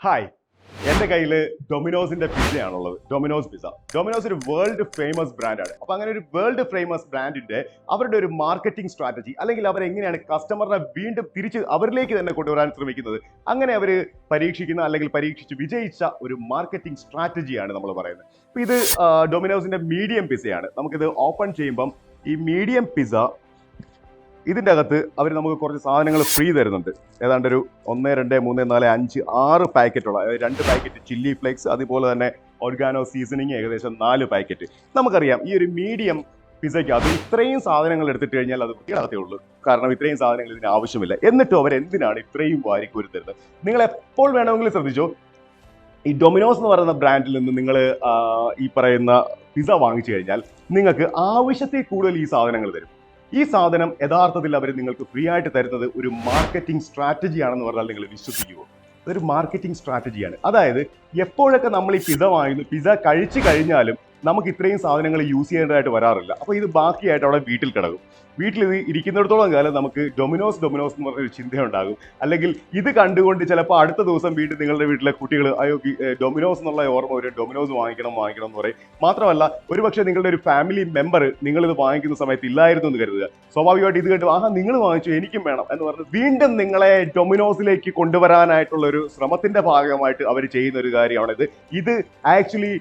Hi എന്റെ കയ്യിൽ ഡൊമിനോസിന്റെ പിസയാണുള്ളത് ഡൊമിനോസ് പിസ ഡൊമിനോസ് ഒരു വേൾഡ് ഫേമസ് ബ്രാൻഡാണ് അപ്പോൾ അങ്ങനെ ഒരു വേൾഡ് ഫേമസ് ബ്രാൻഡിന്റെ അവരുടെ ഒരു മാർക്കറ്റിംഗ് സ്ട്രാറ്റജി അല്ലെങ്കിൽ അവർ എങ്ങനെയാണ് കസ്റ്റമറിനെ വീണ്ടും തിരിച്ച് അവരിലേക്ക് തന്നെ കൊണ്ടുവരാൻ ശ്രമിക്കുന്നത് അങ്ങനെ അവർ പരീക്ഷിക്കുന്ന അല്ലെങ്കിൽ പരീക്ഷിച്ച് വിജയിച്ച ഒരു മാർക്കറ്റിംഗ് സ്ട്രാറ്റജിയാണ് നമ്മൾ പറയുന്നത്. അപ്പോൾ ഇത് ഡൊമിനോസിന്റെ മീഡിയം പിസയാണ് നമുക്കിത് ഓപ്പൺ ചെയ്യുമ്പം ഈ മീഡിയം പിസ ഇതിന്റെ അകത്ത് അവർ നമുക്ക് കുറച്ച് സാധനങ്ങൾ ഫ്രീ തരുന്നുണ്ട്. ഏതാണ്ട് ഒരു ഒന്ന് രണ്ട് മൂന്ന് നാല് അഞ്ച് ആറ് പാക്കറ്റുള്ള രണ്ട് പാക്കറ്റ് ചില്ലി ഫ്ലേക്സ് അതുപോലെ തന്നെ ഓർഗാനോ സീസണിങ് ഏകദേശം നാല് പാക്കറ്റ്. നമുക്കറിയാം ഈ ഒരു മീഡിയം പിസയ്ക്ക് അത് ഇത്രയും സാധനങ്ങൾ എടുത്തിട്ട് കഴിഞ്ഞാൽ അത് വൃത്തിയാകത്തേ ഉള്ളൂ. കാരണം ഇത്രയും സാധനങ്ങൾ ഇതിന് ആവശ്യമില്ല. എന്നിട്ടും അവരെന്തിനാണ് ഇത്രയും വാരിക്കൂരി തരുന്നത്? നിങ്ങൾ എപ്പോൾ വേണമെങ്കിലും ശ്രദ്ധിച്ചോ ഈ ഡൊമിനോസ് എന്ന് പറയുന്ന ബ്രാൻഡിൽ നിന്ന് നിങ്ങൾ ഈ പറയുന്ന പിസ വാങ്ങിച്ചു കഴിഞ്ഞാൽ നിങ്ങൾക്ക് ആവശ്യത്തിൽ കൂടുതൽ ഈ സാധനങ്ങൾ തരും. ഈ സാധനം യഥാർത്ഥത്തിൽ അവർ നിങ്ങൾക്ക് ഫ്രീ ആയിട്ട് തരുന്നത് ഒരു മാർക്കറ്റിംഗ് സ്ട്രാറ്റജി ആണെന്ന് പറഞ്ഞാൽ നിങ്ങൾ വിശ്വസിക്കുമോ അതൊരു മാർക്കറ്റിംഗ് സ്ട്രാറ്റജിയാണ് അതായത് എപ്പോഴൊക്കെ നമ്മൾ ഈ പിസ വാങ്ങുന്നു പിസ കഴിച്ചു കഴിഞ്ഞാലും നമുക്ക് ഇത്രയും സാധനങ്ങൾ യൂസ് ചെയ്യേണ്ടതായിട്ട് വരാറില്ല. അപ്പോൾ ഇത് ബാക്കിയായിട്ട് അവിടെ വീട്ടിൽ കിടക്കും. വീട്ടിൽ ഇത് ഇരിക്കുന്നിടത്തോളം കാലം നമുക്ക് ഡൊമിനോസ് ഡൊമിനോസ് എന്ന് പറഞ്ഞൊരു ചിന്തയുണ്ടാകും. അല്ലെങ്കിൽ ഇത് കണ്ടുകൊണ്ട് ചിലപ്പോൾ അടുത്ത ദിവസം വീട്ടിൽ നിങ്ങളുടെ വീട്ടിലെ കുട്ടികൾ അയ്യോ ഡൊമിനോസ് എന്നുള്ള ഓർമ്മ വരും. ഡൊമിനോസ് വാങ്ങിക്കണം വാങ്ങിക്കണം എന്ന് പറയും. മാത്രമല്ല ഒരുപക്ഷെ നിങ്ങളുടെ ഒരു ഫാമിലി മെമ്പർ നിങ്ങളിത് വാങ്ങിക്കുന്ന സമയത്ത് ഇല്ലായിരുന്നു എന്ന് കരുതുക. സ്വാഭാവികമായിട്ട് ഇത് കണ്ടു ആഹാ നിങ്ങൾ വാങ്ങിച്ചു എനിക്കും വേണം എന്ന് പറഞ്ഞ് വീണ്ടും നിങ്ങളെ ഡൊമിനോസിലേക്ക് കൊണ്ടുവരാനായിട്ടുള്ള ഒരു ശ്രമത്തിന്റെ ഭാഗമായിട്ട് അവർ ചെയ്യുന്ന ഒരു കാര്യമാണിത്. ഇത് ആക്ച്വലി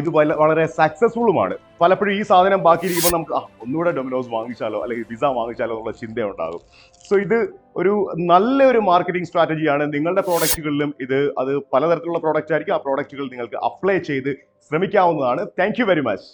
ഇത് വളരെ സക്സസ്ഫുള്ളുമാണ് പലപ്പോഴും ഈ സാധനം ബാക്കിയിരിക്കുമ്പോൾ നമുക്ക് ഒന്നുകൂടെ ഡൊമിനോസ് വാങ്ങിച്ചാലോ അല്ലെങ്കിൽ പിസ വാങ്ങിച്ചാലോ എന്നുള്ള ചിന്തയുണ്ടാകും. സോ ഇത് ഒരു നല്ലൊരു മാർക്കറ്റിംഗ് സ്ട്രാറ്റജിയാണ് നിങ്ങളുടെ പ്രോഡക്റ്റുകളിലും ഇത് അത് പലതരത്തിലുള്ള പ്രോഡക്റ്റ് ആയിരിക്കും. ആ പ്രോഡക്റ്റുകൾ നിങ്ങൾക്ക് അപ്ലൈ ചെയ്ത് ശ്രമിക്കാവുന്നതാണ്. Thank very much